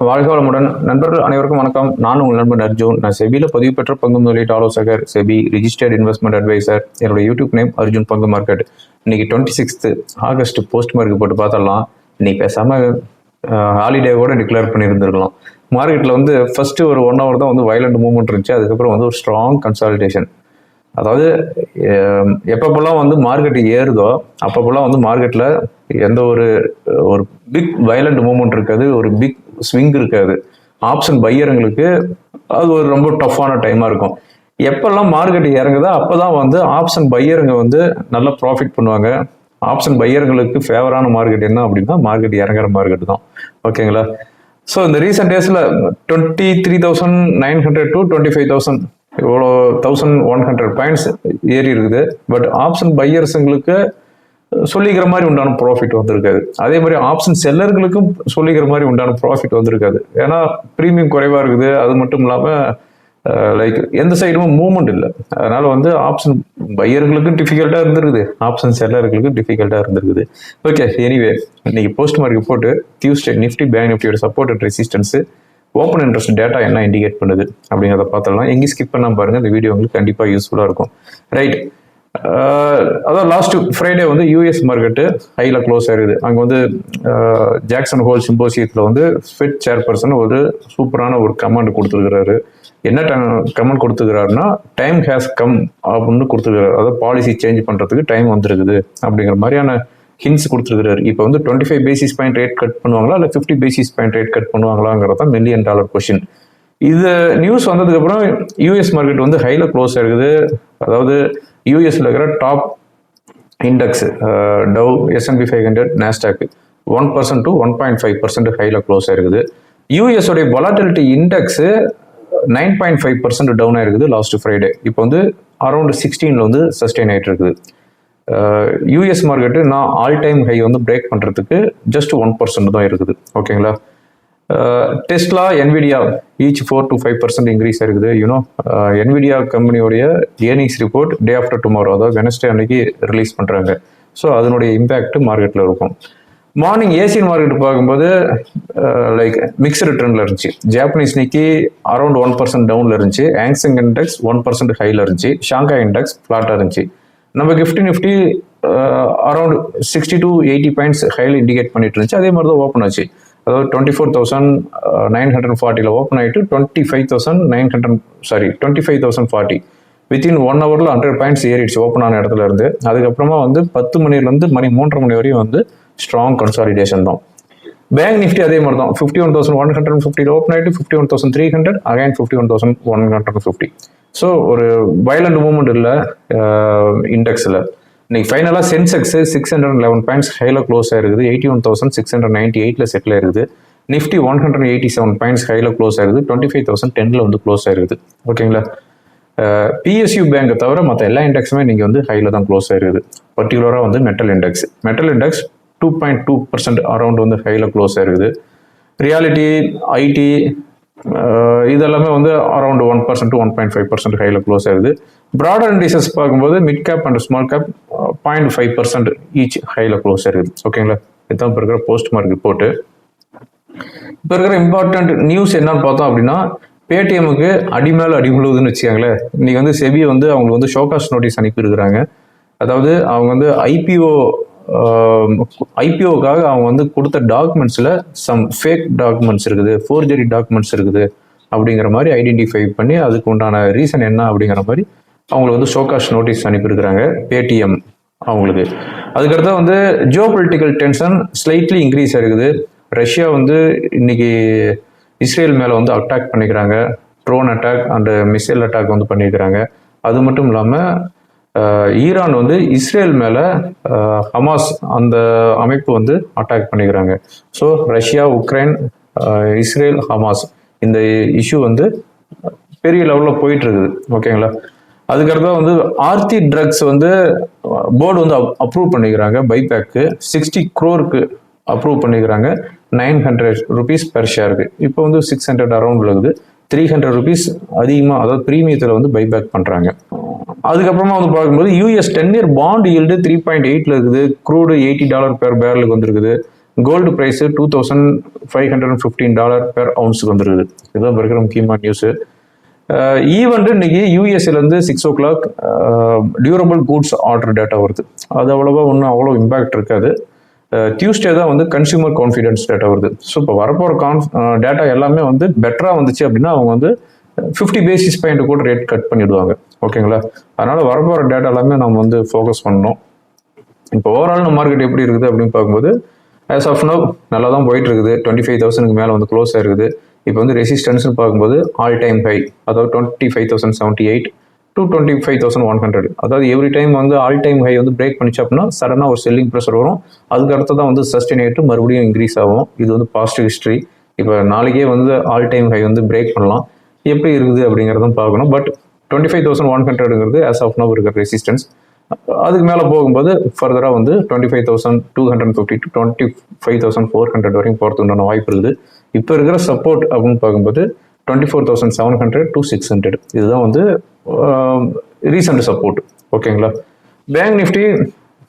வாழ்க வளமுடன் நண்பர்கள் அனைவருக்கும் வணக்கம். நான் உங்கள் நண்பன் அர்ஜுன். நான் செபியில் பதிவு பெற்ற பங்கு முதலீட்டு ஆலோசகர் செபி ரிஜிஸ்டர்ட் இன்வெஸ்ட்மெண்ட் அட்வைசர் என்னோட யூடியூப் நேம் அர்ஜுன் பங்கு மார்க்கெட். இன்னைக்கு twenty sixth August post market போட்டு பார்த்தலாம் இன்னைக்கு பேசாமல் ஹாலிடே கூட டிக்ளேர் பண்ணியிருந்திருக்கலாம். மார்க்கெட்டில் வந்து ஃபர்ஸ்ட் ஒரு ஒன் ஹவர் தான் வந்து வயலண்ட் மூவ்மெண்ட் இருந்துச்சு. அதுக்கப்புறம் வந்து ஒரு ஸ்ட்ராங் கன்சால்டேஷன் அதாவது அஹ், எப்பப்பெல்லாம் வந்து மார்க்கெட் ஏறுதோ அப்பப்பெல்லாம் வந்து மார்க்கெட்டில் எந்த ஒரு ஒரு பிக் வயலண்ட் மூமெண்ட் இருக்காது. ஒரு பிக் ஸ்விங் இருக்காது. ஆப்ஷன் பையருங்களுக்கு அது ஒரு ரொம்ப டஃப்பான டைமாக இருக்கும். எப்பெல்லாம் மார்க்கெட் இறங்குதோ அப்போ தான் வந்து ஆப்ஷன் பையருங்க வந்து நல்லா ப்ராஃபிட் பண்ணுவாங்க. ஆப்ஷன் பையர்களுக்கு ஃபேவரான மார்க்கெட் என்ன அப்படின்னா மார்க்கெட் இறங்குற மார்க்கெட் தான். ஓகேங்களா ஸோ இந்த ரீசெண்ட் டேஸில் twenty three thousand nine hundred to twenty five thousand இவ்வளோ தௌசண்ட் ஒன் ஹண்ட்ரட் பாயிண்ட்ஸ் ஏறி இருக்குது. பட் ஆப்ஷன் பையர்ஸுங்களுக்கு சொல்லிக்கிற மாதிரி உண்டான ப்ராஃபிட் வந்திருக்காது. அதே மாதிரி ஆப்ஷன் செல்லர்களுக்கும் சொல்லிக்கிற மாதிரி உண்டான ப்ராஃபிட் வந்திருக்காது. ஏன்னா ப்ரீமியம் குறைவாக இருக்குது. அது மட்டும் இல்லாமல் லைக் எந்த சைடும் மூமெண்ட் இல்லை. அதனால வந்து ஆப்ஷன் பையர்களுக்கும் டிஃபிகல்ட்டாக இருந்திருக்குது. ஆப்ஷன் செல்லர்களுக்கும் டிஃபிகல்ட்டாக இருந்திருக்குது. ஓகே எனிவே இன்னைக்கு போஸ்ட் மார்க்கெட் போட்டு டியூஸ்டே நிஃப்டி பேங்க் நிஃப்டியோட support and resistance open interest data என்ன இண்டிகேட் பண்ணுது அப்படிங்கிறத பார்த்துடலாம். எங்கேயும் ஸ்கிப் பண்ணாம பாருங்கள் இந்த வீடியோ உங்களுக்கு கண்டிப்பாக யூஸ்ஃபுல்லாக இருக்கும். ரைட் அதான் லாஸ்ட் ஃப்ரைடே வந்து யூஎஸ் மார்க்கெட்டு ஹையில் க்ளோஸ் ஆயிருது. அங்கே வந்து ஜாக்சன் ஹோல் சிம்போசியத்தில் வந்து ஃபிட் சேர்பர்சன் ஒரு சூப்பரான ஒரு கமெண்ட் கொடுத்துருக்கிறாரு. என்ன கமெண்ட் கொடுத்துக்கிறாருன்னா டைம் ஹேஸ் கம் அப்படின்னு கொடுத்துருக்காரு அதாவது பாலிசி சேஞ்ச் பண்ணுறதுக்கு டைம் வந்துருக்குது அப்படிங்கிற மாதிரியான ஹின்ஸ் கொடுத்துருக்காரு இப்போ வந்து twenty five basis point rate cut பண்ணுவாங்களா? இல்லை fifty basis point rate cut பண்ணுவாங்களாங்கிறது தான் மில்லியன் டாலர் கொஷின் இது நியூஸ் வந்ததுக்கப்புறம் யூஎஸ் மார்க்கெட் வந்து ஹையில் க்ளோஸ் ஆயிருக்குது. அதாவது யூஎஸ்ல இருக்கிற top index Dow S and P five hundred Nasdaq one percent to one point five percent ஹையில் க்ளோஸ் ஆயிருக்குது. யூஎஸோடைய volatility index nine point five percent down ஆயிருக்குது லாஸ்ட் ஃப்ரைடே இப்போ வந்து அரௌண்ட் சிக்ஸ்டீனில் வந்து சஸ்டெயின் ஆகிட்டு இருக்குது யூஎஸ் மார்க்கெட்டு நான் ஆல் டைம் ஹை வந்து பிரேக் பண்ணுறதுக்கு ஜஸ்ட் ஒன் பர்சன்ட் தான் இருக்குது. ஓகேங்களா Tesla Nvidia each four to five percent increase இருக்குது. You know Nvidia கம்பெனியோடைய earnings report day after tomorrow அதாவது வெனஸ்டே அன்னைக்கு ரிலீஸ் பண்ணுறாங்க ஸோ அதனுடைய இம்பேக்ட் மார்க்கெட்டில் இருக்கும். மார்னிங் ஏசியன் மார்க்கெட் பார்க்கும்போது லைக் மிக்சடு ட்ரெண்டில் இருந்துச்சு. Japanese Nikkei around one percent டவுனில் இருந்துச்சு. ஆங்ஸிங் இண்டெக்ஸ் ஒன் பர்சன்ட் ஹையில் இருந்துச்சு. ஷாங்காய் இண்டெக்ஸ் ஃப்ளாட்டாக இருந்துச்சு. நம்ம GIFT Nifty around sixty to eighty points ஹையில் இண்டிகேட் பண்ணிட்டு இருந்துச்சு. அதே மாதிரி தான் ஓப்பன் ஆச்சு. அதாவது twenty four thousand nine hundred ஃபார்ட்டியில் open ஆகிட்டு twenty five thousand nine hundred sorry twenty five thousand forty within one ஹவரில் ஹண்ட்ரட் பாயிண்ட்ஸ் ஏறிடுச்சு ஓப்பன் ஆன இடத்துல இருந்து. அதுக்கப்புறமா வந்து பத்து மணிலேருந்து மணி மூன்றரை மணி வரையும் வந்து ஸ்ட்ராங் கன்சாலிடேஷன் தான். பேங்க் நிஃப்டி அதே மாதிரி தான் fifty one thousand one hundred ஃபிஃப்டியில் ஓப்பன் ஆகிட்டு fifty one thousand three hundred again fifty one thousand one hundred fifty so ஒரு வயலண்ட் மூவ்மெண்ட் இல்லை இண்டெக்ஸில் இன்னைக்கு ஃபைனலாக Sensex six hundred eleven points ஹையில் க்ளோஸ் ஆயிருக்குது. Eighty one thousand six hundred ninety எயிட்டில் செட்டில் ஆயிருக்குது. Nifty one hundred eighty seven points ஹையில் க்ளோஸ் ஆயிருக்குது. டுவெண்ட்டி ஃபைவ் தௌசண்ட் டென்னில் வந்து க்ளோஸ் ஆயிருக்குது. ஓகேங்களா பிஎஸ்யூ பேங்கை தவிர மற்ற எல்லா இண்டெக்ஸுமே நீங்கள் வந்து ஹையில் தான் க்ளோஸ் ஆயிருக்குது. பர்டிகுலராக வந்து metal index metal index two point two percent around வந்து ஹையில் க்ளோஸ் ஆயிருக்குது. ரியாலிட்டி ஐடி இதெல்லாமே வந்து around one percent one point five percent ஹையில் க்ளோஸ் ஆகுது ப்ராடர் இண்டிசஸ் பார்க்கும்போது mid cap and small cap point five percent each ஹையில் close ஆகுது ஓகேங்களா இதுதான் இப்போ இருக்கிற போஸ்ட் மார்க் ரிப்போர்ட்டு இப்போ இருக்கிற இம்பார்ட்டன்ட் நியூஸ் என்னன்னு பார்த்தோம் அப்படின்னா பேடிஎம்முக்கு அடி மேலே அடி விழுவுதுன்னு வச்சுக்கோங்களேன். இன்னைக்கு வந்து செபி வந்து அவங்களுக்கு வந்து ஷோகாஸ் நோட்டீஸ் அனுப்பியிருக்கிறாங்க. அதாவது அவங்க வந்து ஐபிஓ ஐபிஓக்காக அவங்க வந்து கொடுத்த டாக்குமெண்ட்ஸில் சம் ஃபேக் டாக்குமெண்ட்ஸ் இருக்குது ஃபோர்ஜரி டாக்குமெண்ட்ஸ் இருக்குது அப்படிங்கிற மாதிரி ஐடென்டிஃபை பண்ணி அதுக்கு உண்டான ரீசன் என்ன அப்படிங்கிற மாதிரி அவங்களுக்கு வந்து ஷோகாஸ் நோட்டீஸ் அனுப்பியிருக்கிறாங்க பேடிஎம் அவங்களுக்கு. அதுக்கடுத்து வந்து geopolitical tension slightly increase ஆயிருக்குது. ரஷ்யா வந்து இன்னைக்கு இஸ்ரேல் மேலே வந்து அட்டாக் பண்ணிக்கிறாங்க. Drone attack and missile attack வந்து பண்ணியிருக்கிறாங்க. அது மட்டும் இல்லாமல் ஈரான் வந்து இஸ்ரேல் மேலே ஹமாஸ் அந்த அமைப்பு வந்து அட்டாக் பண்ணிக்கிறாங்க. So Russia Ukraine Israel Hamas இந்த இஷ்யூ வந்து பெரிய லெவலில் போயிட்டுருக்குது. ஓகேங்களா அதுக்கடுத்தா வந்து ஆர்த்தி ட்ரக்ஸ் வந்து போர்டு வந்து அப்ரூவ் பண்ணிக்கிறாங்க. பைபேக்கு சிக்ஸ்டி க்ரோருக்கு அப்ரூவ் பண்ணிக்கிறாங்க. நைன் ஹண்ட்ரட் ருபீஸ் பெர் ஷேருக்கு இப்போ வந்து சிக்ஸ் ஹண்ட்ரட் அரௌண்ட் இருக்குது. த்ரீ ஹண்ட்ரட் ருபீஸ் அதிகமாக அதாவது ப்ரீமியத்தில் வந்து பைபேக் பண்ணுறாங்க அதுக்கப்புறமா வந்து பார்க்கும்போது US ten year bond yield three point எயிட்டில் இருக்குது. க்ரூடு எயிட்டி டாலர் பெர் பேரலுக்கு வந்துருக்குது. Gold price two thousand five hundred and fifteen dollar per அவுன்ஸுக்கு வந்துருக்குது. இதுதான் இருக்கிற முக்கியமான நியூஸு ஈவெண்ட்டு இன்னைக்கு யூஎஸ்லேருந்து six o'clock durable goods order data வருது. அது அவ்வளோவா ஒன்றும் அவ்வளோ இம்பாக்ட் இருக்காது. டியூஸ்டே தான் வந்து கன்சியூமர் கான்ஃபிடென்ஸ் டேட்டா வருது. ஸோ இப்போ வரப்போகிற கான் டேட்டா எல்லாமே வந்து பெட்டராக வந்துச்சு அப்படின்னா அவங்க வந்து ஃபிஃப்டி பேசிஸ் பாயிண்ட் கூட ரேட் கட் பண்ணிடுவாங்க. ஓகேங்களா? அதனால் வரப்போகிற டேட்டா எல்லாமே நம்ம வந்து ஃபோக்கஸ் பண்ணோம் இப்போ ஓவரால் மார்க்கெட் எப்படி இருக்குது அப்படின்னு பார்க்கும்போது ஆஸ் ஆஃப் நோ நல்லா தான் போயிட்டு இருக்குது டுவெண்ட்டி ஃபைவ் தௌசண்ட்க்கு மேலே வந்து க்ளோஸ் ஆயிருக்குது. இப்போ வந்து ரெசிஸ்டன்ஸ்னு பார்க்கும்போது ஆல் டைம் ஹை அதாவது twenty five thousand seventy eight to twenty five thousand one hundred அதாவது எவ்ரி டைம் வந்து ஆல் டைம் ஹை வந்து பிரேக் பண்ணிச்சு அப்படின்னா சடனாக ஒரு செல்லிங் ப்ரெஷர் வரும். அதுக்கு அடுத்து தான் வந்து சஸ்டெயின் ஆகிட்டு மறுபடியும் இன்க்ரீஸ் ஆகும். இது வந்து பாசிட்டிவ் ஹிஸ்ட்ரி இப்போ நாளைக்கே வந்து ஆல் டைம் ஹை வந்து பிரேக் பண்ணலாம். எப்படி இருக்குது அப்படிங்கிறதும் பார்க்கணும். But twenty five thousand one ஹண்ட்ரடுங்கிறது as of now இருக்கிற ரெசிஸ்டன்ஸ் அதுக்கு மேலே போகும்போது ஃபர்தராக வந்து twenty five thousand two hundred fifty to twenty five thousand four hundred வரைக்கும் போகிறதுக்கான வாய்ப்பு இருக்குது. இப்போ இருக்கிற சப்போர்ட் அப்படின்னு பார்க்கும்போது twenty four thousand seven hundred to six hundred இதுதான் வந்து ரீசெண்ட் சப்போர்ட் ஓகேங்களா bank Nifty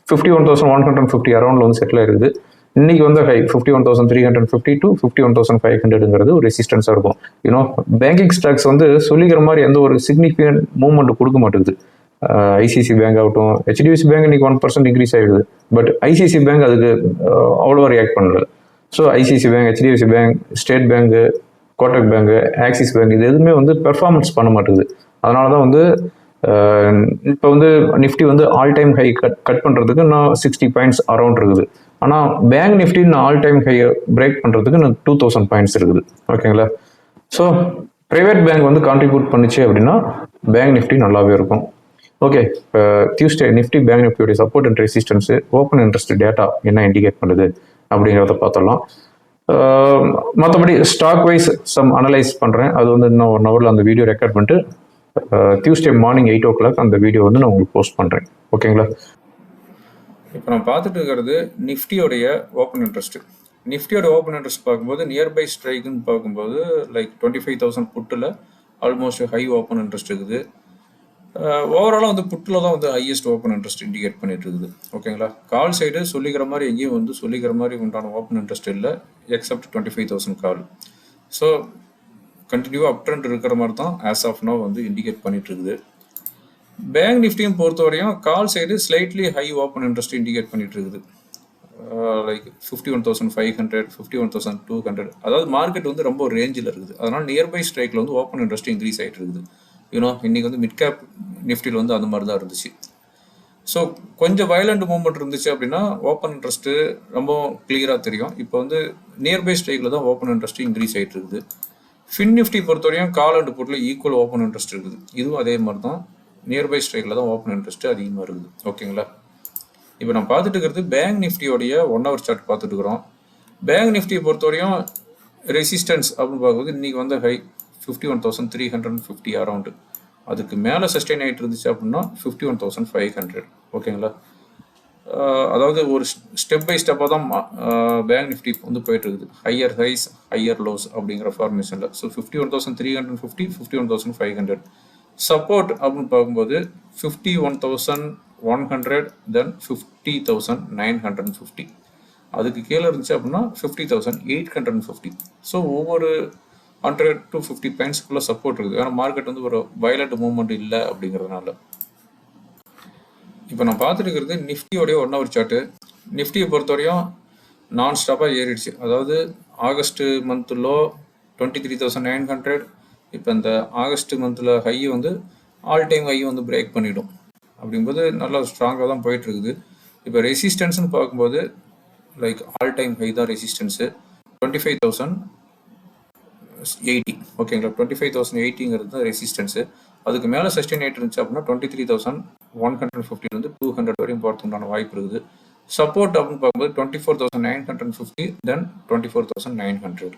fifty one thousand one hundred fifty அரௌண்டில் வந்து செட்டில் இருக்குது இன்னைக்கு வந்து high fifty one thousand three hundred fifty to fifty one thousand five ஹண்ட்ரடுங்கிறது ஒரு ரெசிஸ்டன்ஸாக இருக்கும் யூனோ பேங்கிங் ஸ்டாக்ஸ் வந்து சொல்லிக்கிற மாதிரி எந்த ஒரு சிக்னிஃபிகண்ட் மூவ்மெண்ட் கொடுக்க மாட்டேங்குது. ஐசிசி பேங்க் ஆகட்டும் ஹெச்டிஎஃப்சி பேங்க் இன்னைக்கு ஒன் பர்சன்ட் இன்க்ரீஸ் ஆகிடுது பட் ஐசிசி பேங்க் அதுக்கு அவ்வளோவா ரியாக்ட் பண்ணல. So ICICI bank HDFC bank state bank Kotak bank Axis bank இது எதுவுமே வந்து பெர்ஃபார்மன்ஸ் பண்ண மாட்டேங்குது. அதனால தான் வந்து இப்போ வந்து நிஃப்டி வந்து all time high cut cut பண்ணுறதுக்கு இன்னும் சிக்ஸ்டி பாயிண்ட்ஸ் அரௌண்ட் இருக்குது. ஆனால் பேங்க் நிஃப்டி நான் ஆல் டைம் ஹையை பிரேக் பண்ணுறதுக்கு இன்னும் டூ தௌசண்ட் பாயிண்ட்ஸ் இருக்குது. ஓகேங்களா ஸோ ப்ரைவேட் பேங்க் வந்து கான்ட்ரிபியூட் பண்ணிச்சு அப்படின்னா பேங்க் நிஃப்டி நல்லாவே இருக்கும். ஓகே இப்போ Tuesday Nifty bank நிஃப்டியோடைய support and resistance open interest data என்ன இண்டிகேட் பண்ணுது அப்படிங்கிறத பார்த்தலாம் மற்றபடி ஸ்டாக் வைஸ் சம் அனலைஸ் பண்ணுறேன் அது வந்து இன்னும் ஒன் ஹவரில் அந்த வீடியோ ரெக்கார்ட் பண்ணிட்டு Tuesday morning eight o'clock அந்த வீடியோ வந்து நான் உங்களுக்கு போஸ்ட் பண்ணுறேன் ஓகேங்களா இப்போ நம்ம பார்த்துட்டு இருக்கிறது நிஃப்டியோடைய ஓப்பன் இன்ட்ரெஸ்ட் நிஃப்டியோட ஓப்பன் இன்ட்ரெஸ்ட் பார்க்கும்போது நியர்பை ஸ்ட்ரைக்குன்னு பார்க்கும்போது லைக் டுவெண்ட்டி ஃபைவ் தௌசண்ட் புட்டில் ஆல்மோஸ்ட் ஹை ஓப்பன் இன்ட்ரெஸ்ட் இருக்குது. ஓவராலாக வந்து புட்டில் தான் வந்து ஹையஸ்ட் ஓப்பன் இன்ட்ரெஸ்ட் இண்டிகேட் பண்ணிட்டு இருக்குது. ஓகேங்களா கால் சைடு சொல்லிக்கிற மாதிரி எங்கேயும் வந்து சொல்லிக்கிற மாதிரி உண்டான ஓப்பன் இன்ட்ரெஸ்ட் இல்லை except twenty five thousand call so கண்டினியூவாக அப் ட்ரெண்ட் இருக்கிற மாதிரி தான் ஆஸ் ஆஃப் நோ வந்து இண்டிகேட் பண்ணிட்டு இருக்குது. பேங்க் நிஃப்டியும் பொறுத்தவரையும் call side slightly high open interest indicate பண்ணிட்டு இருக்குது. Like fifty one thousand five hundred fifty one thousand two hundred அதாவது மார்க்கெட் வந்து ரொம்ப ரேஞ்சில் இருக்குது. அதனால் நியர்பை ஸ்ட்ரைக்கில் வந்து ஓப்பன் இன்ட்ரெஸ்ட் இன்க்ரீஸ் ஆகிட்டு இருக்குது. யூனோ இன்னைக்கு வந்து மிட் கேப் நிஃப்டியில் வந்து அந்த மாதிரி தான் இருந்துச்சு. ஸோ கொஞ்சம் வயலண்ட் மூவ்மெண்ட் இருந்துச்சு அப்படின்னா ஓப்பன் இன்ட்ரெஸ்ட்டு ரொம்ப கிளியராக தெரியும். இப்போ வந்து நியர்பை ஸ்ட்ரைக்கில் தான் ஓப்பன் இன்ட்ரெஸ்ட்டு இன்க்ரீஸ் ஆகிட்டு இருக்குது. ஃபின் நிஃப்டி பொறுத்தவரையும் கால் அண்ட் போட்டில் ஈக்குவல் ஓப்பன் இன்ட்ரெஸ்ட் இருக்குது. இதுவும் அதே மாதிரி தான். நியர்பை ஸ்ட்ரைக்கில் தான் ஓப்பன் இன்ட்ரெஸ்ட் அதிகமாக இருக்குது. ஓகேங்களா இப்போ நம்ம பார்த்துட்டு இருக்கிறது பேங்க் நிஃப்டியோடைய ஒன் ஹவர் சார்ட் பார்த்துட்டு இருக்கிறோம். பேங்க் நிஃப்டியை பொறுத்தவரையும் ரெசிஸ்டன்ஸ் அப்படின்னு பார்க்கும்போது இன்னைக்கு வந்த high fifty one thousand three hundred fifty around அதுக்கு மேலே சஸ்டெயின் ஆகிட்டு இருந்துச்சு அப்படின்னா fifty one thousand five hundred ஓகேங்களா அதாவது ஒரு ஸ்டெப் பை ஸ்டெப்பாக தான் பேங்க் நிஃப்டி வந்து போயிட்டு இருக்குது. ஹையர் ஹைஸ் ஹையர் லோஸ் அப்படிங்கிற ஃபார்மேஷனில் so fifty one thousand three hundred fifty fifty one thousand five hundred support அப்படின்னு பார்க்கும்போது fifty one thousand one hundred then fifty thousand nine hundred fifty அதுக்கு கீழே இருந்துச்சு அப்படின்னா fifty thousand eight hundred fifty so ஒவ்வொரு hundred to fifty பாயிண்ட்ஸ்க்குள்ளே support இருக்குது. ஏன்னா மார்க்கெட் வந்து ஒரு வயலட் மூவ்மெண்ட் இல்லை அப்படிங்கிறதுனால. இப்போ நான் பார்த்துருக்கிறது நிஃப்டியோடைய ஒன் ஹவர் சார்ட்டு நிஃப்டியை பொறுத்தவரையும் நான் ஸ்டாப்பாக ஏறிடுச்சு. அதாவது August month low twenty three thousand nine hundred இப்போ இந்த ஆகஸ்ட் மந்தில் ஹை வந்து ஆல் டைம் ஹை வந்து பிரேக் பண்ணிடும். அப்படிங்கும்போது நல்லா ஸ்ட்ராங்காக தான் போயிட்டு இருக்குது இப்போ ரெசிஸ்டன்ஸ்னு பார்க்கும்போது லைக் ஆல் டைம் ஹை தான் resistance twenty five thousand eighty ஓகேங்களா டுவெண்ட்டி ஃபைவ் தௌசண்ட் எயிட்டிங்கிறது தான் ரெசிஸ்டன்ஸு அதுக்கு மேலே சஸ்டெயின் ஆகிட்டு இருந்துச்சு அப்படின்னா twenty three thousand one hundred ஃபிஃப்டிலேருந்து two hundred வரையும் போகிறதுக்குண்டான வாய்ப்பு இருக்குது. சப்போர்ட் அப்படின்னு பார்க்கும்போது twenty four thousand nine hundred fifty then twenty four thousand nine hundred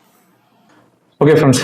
okay friends